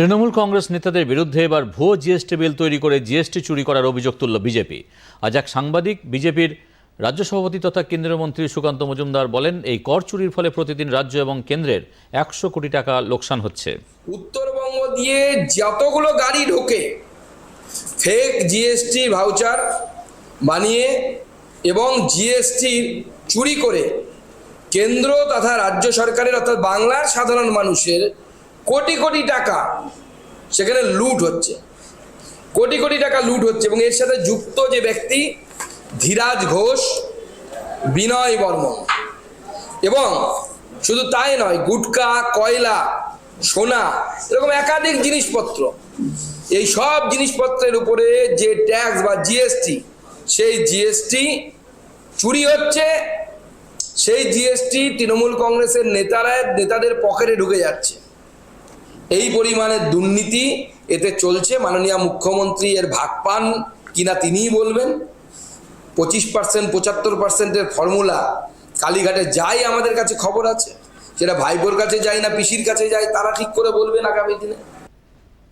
তৃণমূল কংগ্রেস নেতাদের বিরুদ্ধে এবার ভুয়ো জিএসটি বিল তৈরি করে জিএসটি চুরি করার অভিযোগ তুলল বিজেপি। আজ এক সাংবাদিক বিজেপির রাজ্য সভাপতি তথা কেন্দ্রীয় মন্ত্রী সুকান্ত মজুমদার বলেন, এই কর চুরির ফলে প্রতিদিন রাজ্য এবং কেন্দ্রের একশো কোটি টাকা লোকসান হচ্ছে। উত্তরবঙ্গ দিয়ে যতগুলো গাড়ি ঢোকে ফেক জিএসটি ভাউচার বানিয়ে এবং জিএসটি চুরি করে, কেন্দ্র তথা রাজ্য সরকারের অর্থাৎ বাংলার সাধারণ মানুষের কোটি কোটি টাকা। সেখানে লুট হচ্ছে। কোটি কোটি টাকা লুট হচ্ছে এবং এর সাথে যুক্ত যে ব্যক্তি ধীরাজ ঘোষ, বিনয় বর্মন। এবং শুধু তাই নয়, গুটকা, কয়লা, সোনা, এরকম একাধিক জিনিসপত্র। এই সব জিনিসপত্রের উপরে যে ট্যাক্স বা জিএসটি, সেই জিএসটি চুরি হচ্ছে। সেই জিএসটি তৃণমূল কংগ্রেসের নেতারা নেতাদের পকেটে ঢুকে যাচ্ছে। এই পরিমাণে দুর্নীতি এতে চলছে। মাননীয় মুখ্যমন্ত্রী এর ভাগ পান কিনা তিনিই বলবেন। পঁচিশ পার্সেন্ট পঁচাত্তর পার্সেন্টের ফর্মুলা কালীঘাটে যাই আমাদের কাছে খবর আছে। সেটা ভাইপোর কাছে যায় না, পিসির কাছে যায়, তারা ঠিক করে বলবেন আগামী দিনে।